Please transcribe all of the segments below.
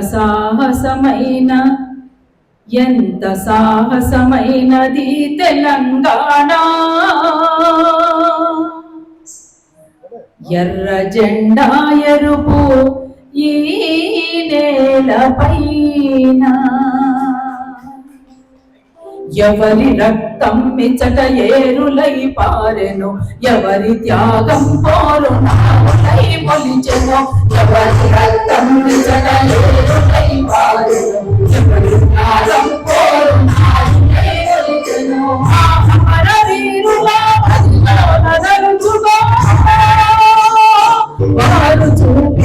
సాహసమైన ఎంత సాహసమైనది తెలంగాణ. ఎర్ర జెండా ఎరుపు ఈ నేలపైన ఎవరి రక్తం మిచట ఏరులై పారెను ఎవరి త్యాగం పోరు నావులై పొలిచెను ఎవరి రక్తం మిచట ఏరులై పారెను ఎవరి త్యాగం పోరు నావులై పొలిచెను ఆ అమర వీరుల మదిలోన నలుచుకో వారు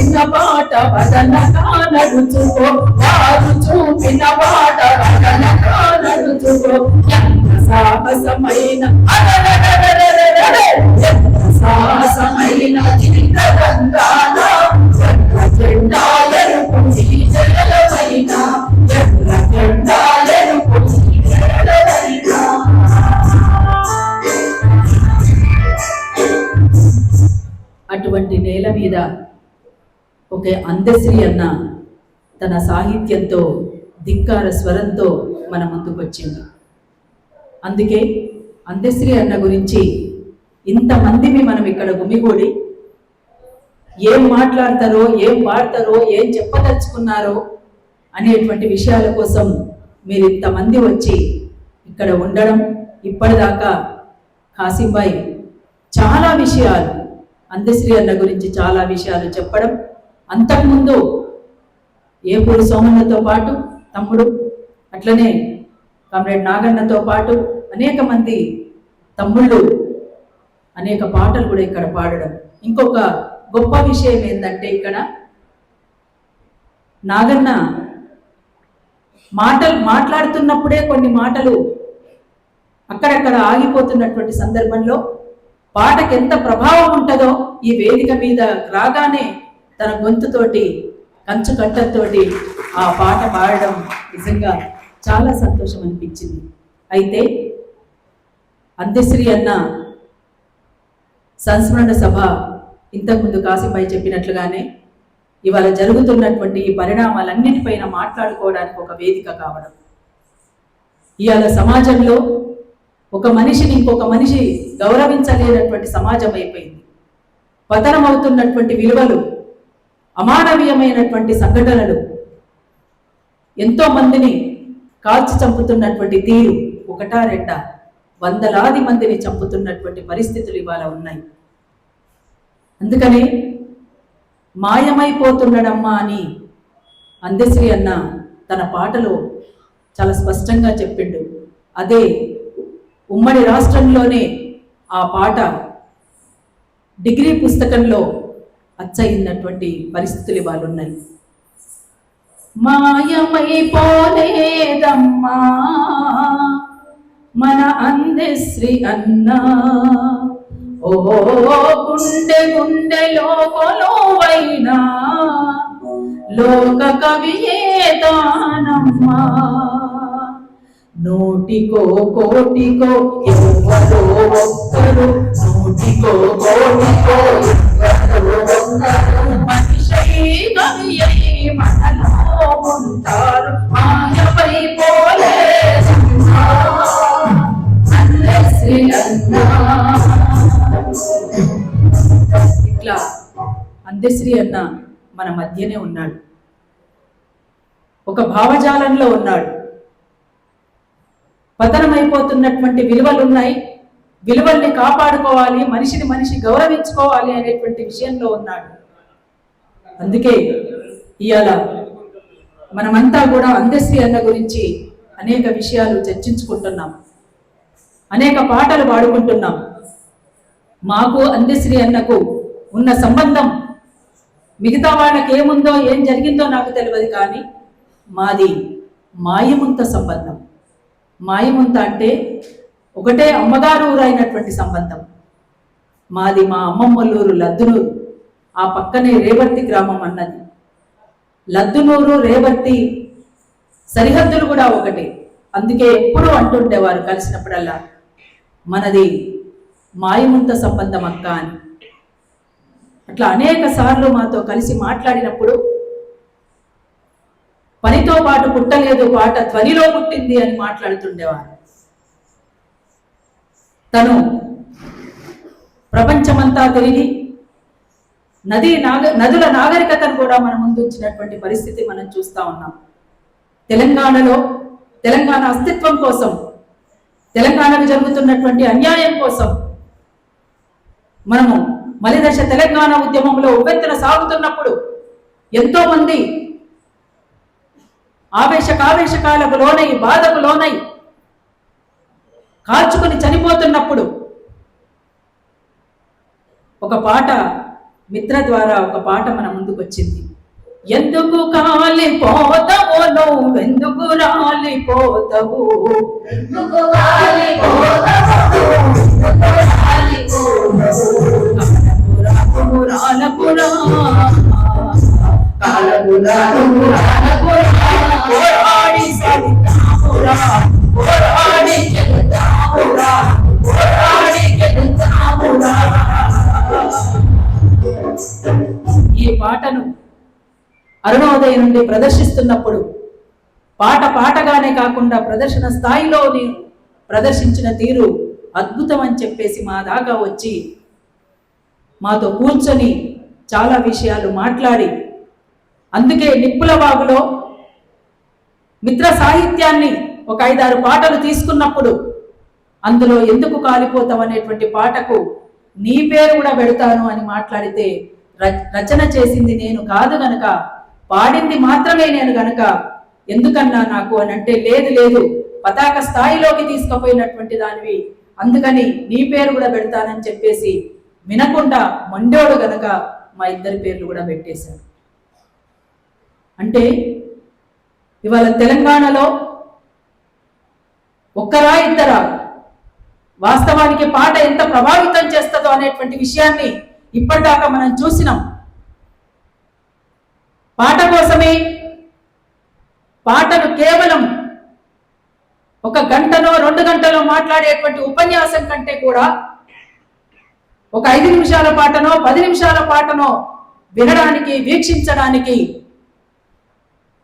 చూపిన బాట వదనగా నడుచుకో వారు చూపిన బాట వదనగా నడుచుకో ఎంత సాహసమైన ఎంత సాహసమైన జెండా ఎరుపు జలమైన జెండా ఎరుపు అటువంటి నేల మీద ఒకే అందశ్రీ అన్న తన సాహిత్యంతో ధిక్కార స్వరంతో మన ముందుకు వచ్చింది అందుకే అందశ్రీ అన్న గురించి ఇంతమందిని మనం ఇక్కడ గుమిగూడి ఏం మాట్లాడతారో ఏం పాడతారో ఏం చెప్పదలుచుకున్నారో అనేటువంటి విషయాల కోసం మీరు ఇంతమంది వచ్చి ఇక్కడ ఉండడం ఇప్పటిదాకా కాసింబాయి చాలా విషయాలు అందశ్రీ అన్న గురించి చాలా విషయాలు చెప్పడం అంతకుముందు ఏపూరి సోమన్నతో పాటు తమ్ముడు అట్లనే కామ్రేడ్ నాగన్నతో పాటు అనేక మంది తమ్ముళ్ళు అనేక పాటలు కూడా ఇక్కడ పాడడం. ఇంకొక గొప్ప విషయం ఏంటంటే ఇక్కడ నాగన్న మాటలు మాట్లాడుతున్నప్పుడే కొన్ని మాటలు అక్కడక్కడ ఆగిపోతున్నటువంటి సందర్భంలో పాటకి ఎంత ప్రభావం ఉంటుందో ఈ వేదిక మీద రాగానే తన గొంతుతోటి కంచు కట్టతోటి ఆ పాట పాడడం నిజంగా చాలా సంతోషం అనిపించింది. అయితే అంత్యశ్రీ అన్న సంస్మరణ సభ ఇంతకుముందు కాసిపై చెప్పినట్లుగానే ఇవాళ జరుగుతున్నటువంటి ఈ పరిణామాలన్నిటిపైన మాట్లాడుకోవడానికి ఒక వేదిక కావడం. ఇవాళ సమాజంలో ఒక మనిషిని ఇంకొక మనిషి గౌరవించలేనటువంటి సమాజం అయిపోయింది. పతనం అవుతున్నటువంటి విలువలు అమానవీయమైనటువంటి సంఘటనలు. ఎంతో మందిని కాల్చి చంపుతున్నటువంటి తీరు ఒకటా రెండా? వందలాది మందిని చంపుతున్నటువంటి పరిస్థితులు ఇవాళ ఉన్నాయి. అందుకని మాయమైపోతుండడమ్మా అని అందశ్రీ అన్న తన పాటలో చాలా స్పష్టంగా చెప్పిండు. అదే ఉమ్మడి రాష్ట్రంలోనే ఆ పాట డిగ్రీ పుస్తకంలో అచ్చయినటువంటి పరిస్థితులు ఇవాళ ఉన్నాయి మాయమైపోలేదమ్మా. మన అందశ్రీ అన్నా. ఓ గుండె గుండెలో కొలువైనా లోక కవియేదానమ్మా నోటికో కోటికో ఎవరో ఒక్కరు నోటికో కోటికో మనలో ఉంటారు మాయపై పోలే ఇట్లా అందశ్రీ అన్న మన మధ్యనే ఉన్నాడు. ఒక భావజాలంలో ఉన్నాడు. పతనమైపోతున్నటువంటి విలువలు ఉన్నాయి విలువల్ని కాపాడుకోవాలి మనిషిని మనిషి గౌరవించుకోవాలి అనేటువంటి విషయంలో ఉన్నాడు. అందుకే ఇవాళ మనమంతా కూడా అందశ్రీ అన్న గురించి అనేక విషయాలు చర్చించుకుంటున్నాం. అనేక పాటలు పాడుకుంటున్నాం. మాకు అందశ్రీ అన్నకు ఉన్న సంబంధం మిగతా వాళ్ళకి ఏముందో ఏం జరిగిందో నాకు తెలియదు కానీ మాది మాయముంత సంబంధం. మాయముంత అంటే ఒకటే అమ్మగారు ఊరైనటువంటి సంబంధం. మాది మా అమ్మమ్మల్లూరు లద్దులూరు. ఆ పక్కనే రేవర్తి గ్రామం అన్నది. లద్దునూరు రేవర్తి సరిహద్దులు కూడా ఒకటే. అందుకే ఎప్పుడూ అంటుండేవారు కలిసినప్పుడల్లా మనది మాయముంత సంబంధం అక్క అని. అట్లా అనేక సార్లు మాతో కలిసి మాట్లాడినప్పుడు పనితో పాటు పుట్టలేదు పాట ధ్వనిలో పుట్టింది అని మాట్లాడుతుండేవారు. తను ప్రపంచమంతా తిరిగి నది నాగ నదుల నాగరికతను కూడా మన ముందు ఉంచినటువంటి పరిస్థితి మనం చూస్తా ఉన్నాం. తెలంగాణలో తెలంగాణ అస్తిత్వం కోసం తెలంగాణకు జరుగుతున్నటువంటి అన్యాయం కోసం మనము మలిదశ తెలంగాణ ఉద్యమంలో ఉవ్వెత్తున సాగుతున్నప్పుడు ఎంతో మంది ఆవేశ లోనై బాధకు లోనై కాల్చుకుని చనిపోతున్నప్పుడు ఒక పాట మిత్ర ద్వారా ఒక పాట మన ముందుకు వచ్చింది ఎందుకు కాలిపోతావో నువ్వెందుకు రాలిపోతావు? ఎందుకు నుండి ప్రదర్శిస్తున్నప్పుడు పాట పాటగానే కాకుండా ప్రదర్శన స్థాయిలో నేను ప్రదర్శించిన తీరు అద్భుతం అని చెప్పేసి మా దాకా వచ్చి మాతో కూర్చొని చాలా విషయాలు మాట్లాడి అందుకే నిప్పుల బాగులో మిత్ర సాహిత్యాన్ని ఒక ఐదారు పాటలు తీసుకున్నప్పుడు అందులో ఎందుకు కాలిపోతాం అనేటువంటి పాటకు నీ పేరు కూడా పెడతాను అని మాట్లాడితే ర- రచన చేసింది నేను కాదు గనక పాడింది మాత్రమే నేను గనక ఎందుకన్నా నాకు అని అంటే లేదు లేదు పతాక స్థాయిలోకి తీసుకుపోయినటువంటి దానివి. అందుకని నీ పేరు కూడా పెడతానని చెప్పేసి వినకుండా మండోడు గనక మా ఇద్దరి పేర్లు కూడా పెట్టేశారు అంటే ఇవాళ తెలంగాణలో ఒక్కరా ఇద్దరా? వాస్తవానికి పాట ఎంత ప్రభావితం చేస్తుందో అనేటువంటి విషయాన్ని ఇప్పటిదాకా మనం చూసినాం. పాట కోసమే పాటను కేవలం ఒక గంటనో రెండు గంటలో మాట్లాడేటువంటి ఉపన్యాసం కంటే కూడా ఒక ఐదు నిమిషాల పాటనో పది నిమిషాల పాటనో వినడానికి వీక్షించడానికి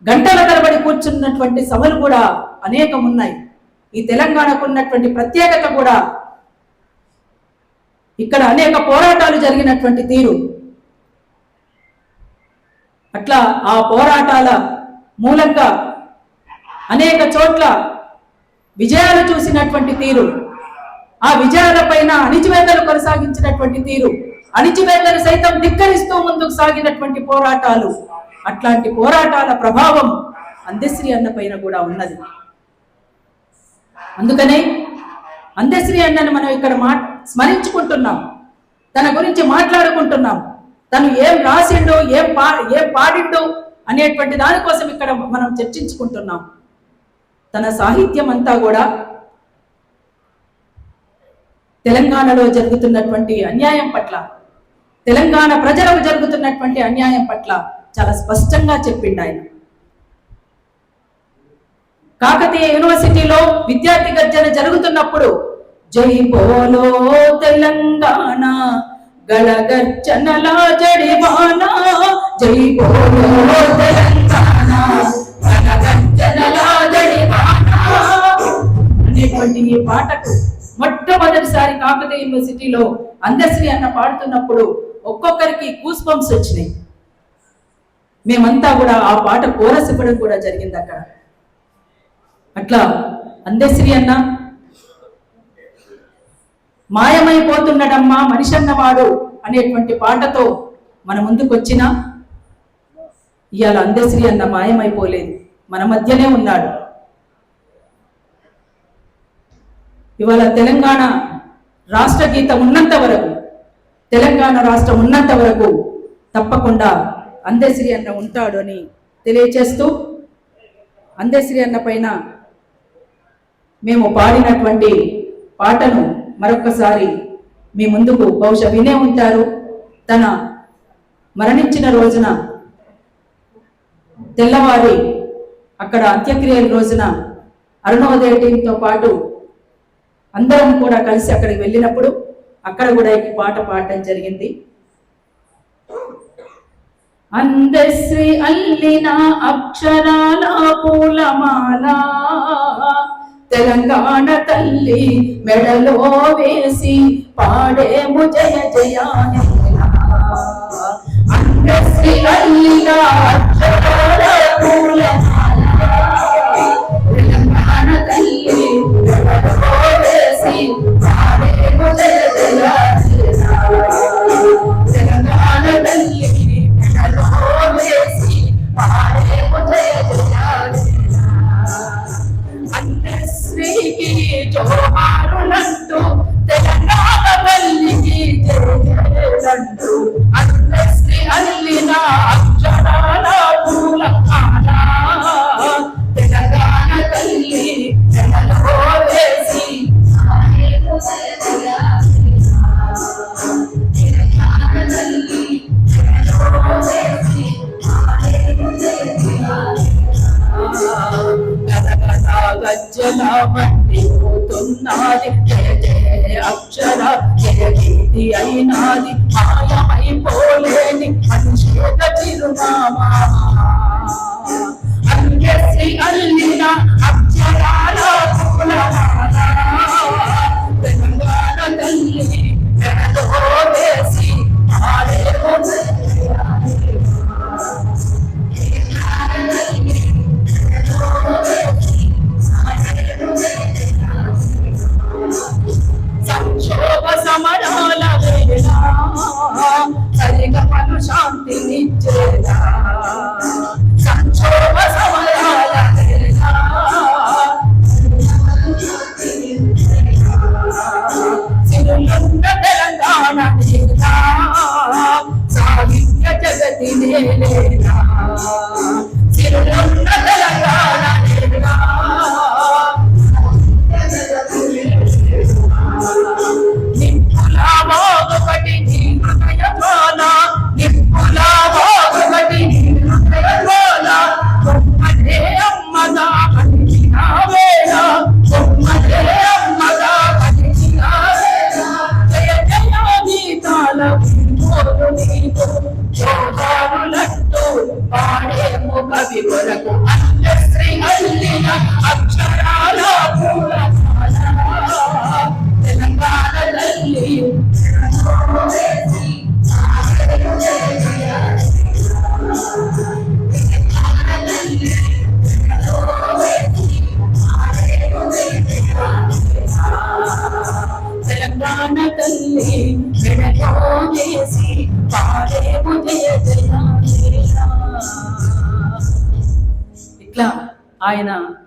గంటల తరబడి కూర్చున్నటువంటి సభలు కూడా అనేకం ఉన్నాయి ఈ తెలంగాణకు ఉన్నటువంటి ప్రత్యేకత కూడా ఇక్కడ అనేక పోరాటాలు జరిగినటువంటి తీరు. అట్లా ఆ పోరాటాల మూలంగా అనేక చోట్ల విజయాలు చూసినటువంటి తీరు. ఆ విజయాల పైన అణిచివేతలు కొనసాగించినటువంటి తీరు. అణిచివేతలు సైతం ధిక్కరిస్తూ ముందుకు సాగినటువంటి పోరాటాలు. అట్లాంటి పోరాటాల ప్రభావం అందశ్రీ అన్న పైన కూడా ఉన్నది. అందుకనే అందశ్రీ అన్నను మనం ఇక్కడ మా స్మరించుకుంటున్నాం. తన గురించి మాట్లాడుకుంటున్నాం. తను ఏం రాసిండో ఏం పా ఏం పాడిండో అనేటువంటి దానికోసం ఇక్కడ మనం చర్చించుకుంటున్నాం. తన సాహిత్యం అంతా కూడా తెలంగాణలో జరుగుతున్నటువంటి అన్యాయం పట్ల తెలంగాణ ప్రజలకు జరుగుతున్నటువంటి అన్యాయం పట్ల చాలా స్పష్టంగా చెప్పిండు ఆయన. కాకతీయ యూనివర్సిటీలో విద్యార్థి గర్జన జరుగుతున్నప్పుడు జై బోలో తెలంగాణ గళగర్జనల జడివాన జై బోలో తెలంగాణ గళగర్జనల అనేటువంటి ఈ పాటకు మొట్టమొదటిసారి కాకతీయ యూనివర్సిటీలో అందశ్రీ అన్న పాడుతున్నప్పుడు ఒక్కొక్కరికి కూస్ పంప్స్ వచ్చినాయి. మేమంతా కూడా ఆ పాట కోరస్ కూడా జరిగింది అక్కడ అట్లా అందశ్రీ అన్న మాయమైపోతున్నాడమ్మా మనిషి అన్నవాడు అనేటువంటి పాటతో మన ముందుకు వచ్చిన ఇవాళ అందశ్రీ అన్న మాయమైపోలేదు. మన మధ్యనే ఉన్నాడు. ఇవాళ తెలంగాణ రాష్ట్ర గీతం ఉన్నంత వరకు తెలంగాణ రాష్ట్రం ఉన్నంత వరకు తప్పకుండా అందశ్రీ అన్న ఉంటాడు అని తెలియచేస్తూ అందశ్రీ అన్న పైన మేము పాడినటువంటి పాటను మరొకసారి మీ ముందుకు బహుశా వినే ఉంటారు. తన మరణించిన రోజున తెల్లవారి అక్కడ అంత్యక్రియల రోజున అరుణోదయ టీంతో పాటు అందరం కూడా కలిసి అక్కడికి వెళ్ళినప్పుడు అక్కడ కూడా ఈ పాట పాడటం జరిగింది. అందశ్రీ అల్లిన అక్షరాల పూలమాల తెలంగాణ తల్లి మెడలో వేసి పాడేము జయ జయానేలా అందశ్రీ పోతున్నది అక్షర జయ గీతి అయినాది మాయమైపోలేని అనిషేధ చిరునామా అంగశ్రీ అల్లిన అక్షరాల తెలంగాణ తల్లి మెడలో వేసి ఆడే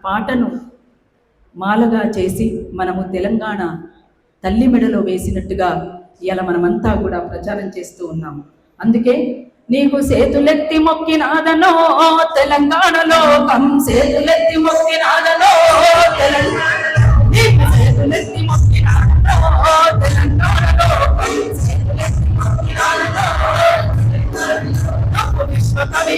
పాటను మాలగా చేసి మనము తెలంగాణ తల్లి మెడలో వేసినట్టుగా ఇలా మనమంతా కూడా ప్రచారం చేస్తూ ఉన్నాం అందుకే నీకు సేతులెత్తి మొక్కినాదనో తెలంగాణలో కం సేతులెత్తి మొక్కినాదనో తెలంగాణలో. నీకు సేతులెత్తి మొక్కినాదనో తెలంగాణలో కం సేతులెత్తి మొక్కినాదనో విశ్వకవి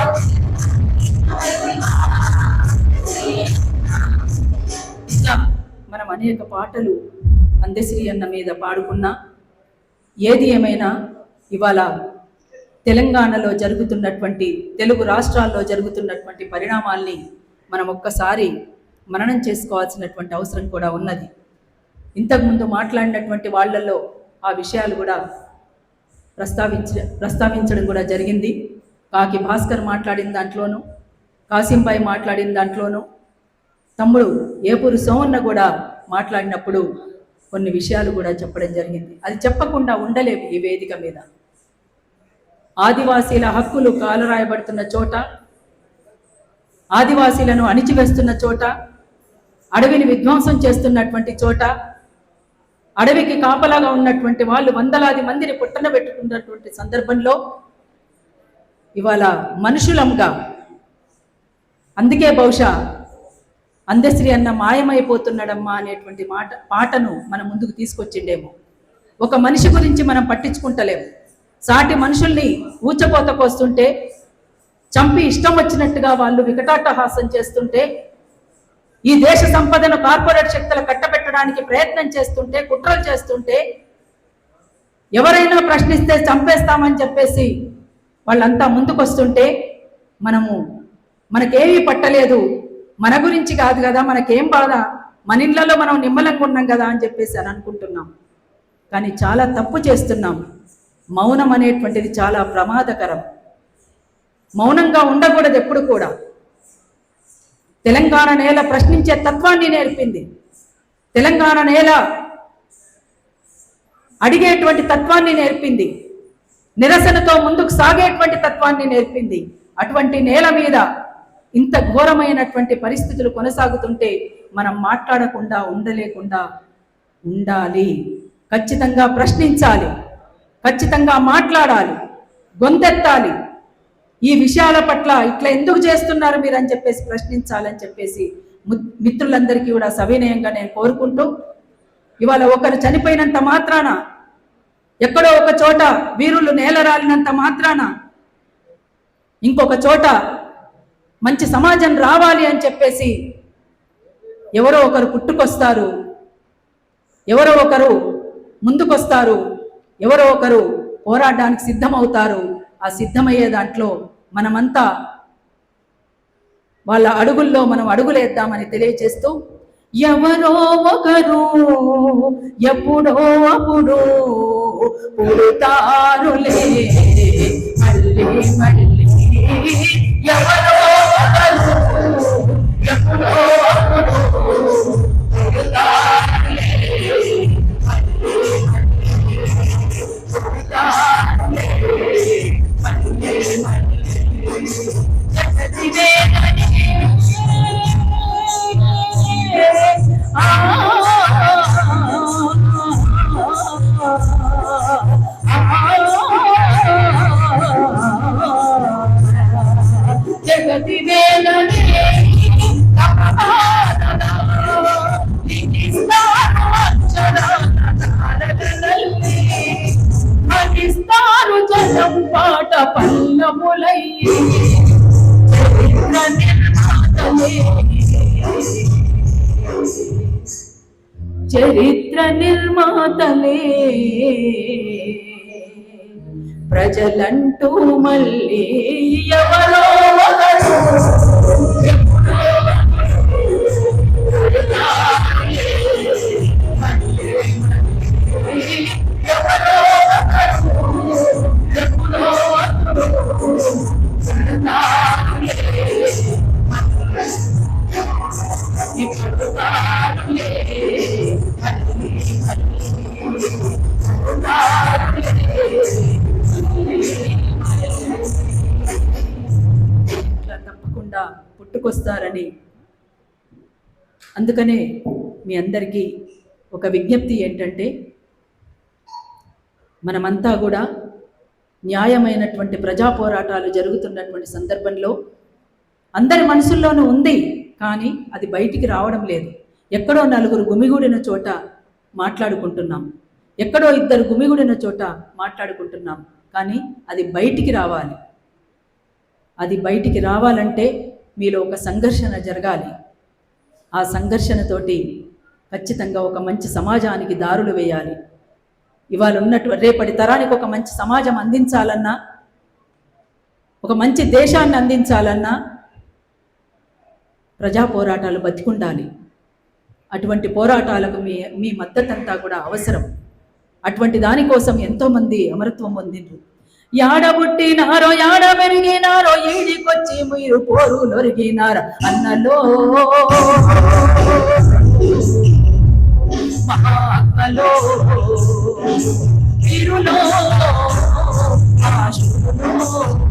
అనేక పాటలు అందశ్రీ అన్న మీద పాడుకున్నా ఏది ఏమైనా ఇవాళ తెలంగాణలో జరుగుతున్నటువంటి తెలుగు రాష్ట్రాల్లో జరుగుతున్నటువంటి పరిణామాల్ని మనం ఒక్కసారి మననం చేసుకోవాల్సినటువంటి అవసరం కూడా ఉన్నది. ఇంతకుముందు మాట్లాడినటువంటి వాళ్ళల్లో ఆ విషయాలు కూడా ప్రస్తావించ ప్రస్తావించడం కూడా జరిగింది. కాకి భాస్కర్ మాట్లాడిన దాంట్లోనూ కాసింబాయి మాట్లాడిన దాంట్లోనూ తమ్ముడు ఏపూరు సోమన్న కూడా మాట్లాడినప్పుడు కొన్ని విషయాలు కూడా చెప్పడం జరిగింది. అది చెప్పకుండా ఉండలేవు ఈ వేదిక మీద. ఆదివాసీల హక్కులు కాలరాయబడుతున్న చోట ఆదివాసీలను అణిచివేస్తున్న చోట అడవిని విధ్వంసం చేస్తున్నటువంటి చోట అడవికి కాపలాగా ఉన్నటువంటి వాళ్ళు వందలాది మందిని పుట్టన పెట్టుకున్నటువంటి సందర్భంలో ఇవాళ మనుషులంగా అందుకే బహుశా అందశ్రీ అన్న మాయమైపోతున్నాడమ్మా అనేటువంటి మాట పాటను మన ముందుకు తీసుకొచ్చిండేమో. ఒక మనిషి గురించి మనం పట్టించుకుంటలేము. సాటి మనుషుల్ని ఊచకోతకొస్తుంటే చంపి ఇష్టం వచ్చినట్టుగా వాళ్ళు వికటాటహాసం చేస్తుంటే ఈ దేశ సంపదను కార్పొరేట్ శక్తులు కట్టబెట్టడానికి ప్రయత్నం చేస్తుంటే కుట్రలు చేస్తుంటే ఎవరైనా ప్రశ్నిస్తే చంపేస్తామని చెప్పేసి వాళ్ళంతా ముందుకొస్తుంటే మనము మనకేమీ పట్టలేదు. మన గురించి కాదు కదా మనకేం బాధ? మన ఇళ్ళలో మనం నిమ్మలంగా ఉన్నాం కదా అని చెప్పేసి అని అనుకుంటున్నాం. కానీ చాలా తప్పు చేస్తున్నాం. మౌనం అనేటువంటిది చాలా ప్రమాదకరం. మౌనంగా ఉండకూడదు ఎప్పుడు కూడా. తెలంగాణ నేల ప్రశ్నించే తత్వాన్ని నేర్పింది. తెలంగాణ నేల అడిగేటువంటి తత్వాన్ని నేర్పింది. నిరసనతో ముందుకు సాగేటువంటి తత్వాన్ని నేర్పింది. అటువంటి నేల మీద ఇంత ఘోరమైనటువంటి పరిస్థితులు కొనసాగుతుంటే మనం మాట్లాడకుండా ఉండలేకుండా ఉండాలి. ఖచ్చితంగా ప్రశ్నించాలి. ఖచ్చితంగా మాట్లాడాలి. గొంతెత్తాలి. ఈ విషయాల పట్ల ఇట్లా ఎందుకు చేస్తున్నారు మీరు అని చెప్పేసి ప్రశ్నించాలని చెప్పేసి మిత్రులందరికీ కూడా సవినయంగా నేను కోరుకుంటూ ఇవాళ ఒకరు చనిపోయినంత మాత్రాన ఎక్కడో ఒక చోట వీరులు నేలరాలినంత మాత్రాన ఇంకొక చోట మంచి సమాజం రావాలి అని చెప్పేసి ఎవరో ఒకరు పుట్టుకొస్తారు ఎవరో ఒకరు ముందుకొస్తారు ఎవరో ఒకరు పోరాటానికి సిద్ధమవుతారు. ఆ సిద్ధమయ్యే దాంట్లో మనమంతా వాళ్ళ అడుగుల్లో మనం అడుగులేద్దామని తెలియజేస్తూ ఎవరో ఒకరు ఎప్పుడో అప్పుడు పుడతారులే. మళ్ళీ మళ్ళీ ఎవరో ఒకరు పల్లములై చరిత్ర నిర్మాతలే. ప్రజలంటూ మళ్ళీ ఎవరో ఒకరు. పుట్టుకొస్తారని అందుకనే మీ అందరికీ ఒక విజ్ఞప్తి ఏంటంటే మనమంతా కూడా న్యాయమైనటువంటి ప్రజా పోరాటాలు జరుగుతున్నటువంటి సందర్భంలో అందరి మనసుల్లోనూ ఉంది కానీ అది బయటికి రావడం లేదు. ఎక్కడో నలుగురు గుమిగూడిన చోట మాట్లాడుకుంటున్నాం. ఎక్కడో ఇద్దరు గుమిగూడిన చోట మాట్లాడుకుంటున్నాం. కానీ అది బయటికి రావాలి. అది బయటికి రావాలంటే మీలో ఒక సంఘర్షణ జరగాలి. ఆ సంఘర్షణతోటి ఖచ్చితంగా ఒక మంచి సమాజానికి దారులు వేయాలి. ఇవాళ ఉన్నట్టు రేపటి తరానికి ఒక మంచి సమాజం అందించాలన్నా ఒక మంచి దేశాన్ని అందించాలన్నా ప్రజా పోరాటాలు బతికుండాలి. అటువంటి పోరాటాలకు మీ మీ మద్దతంతా కూడా అవసరం. అటువంటి దానికోసం ఎంతోమంది అమరత్వం పొందిండ్రు. యాడ పుట్టినారో యాడ పెరిగినారో ఈడికొచ్చి మీరు పోరు నొరిగినార? అన్నలో మహాత్మలో వీరులో ఆశులో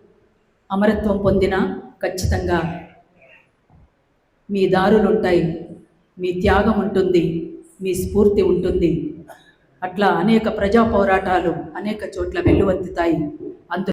అమరత్వం పొందినా ఖచ్చితంగా. మీ దారులుంటాయి మీ త్యాగం ఉంటుంది మీ స్ఫూర్తి ఉంటుంది. అట్లా అనేక ప్రజా పోరాటాలు అనేక చోట్ల వెల్లువెత్తుతాయి.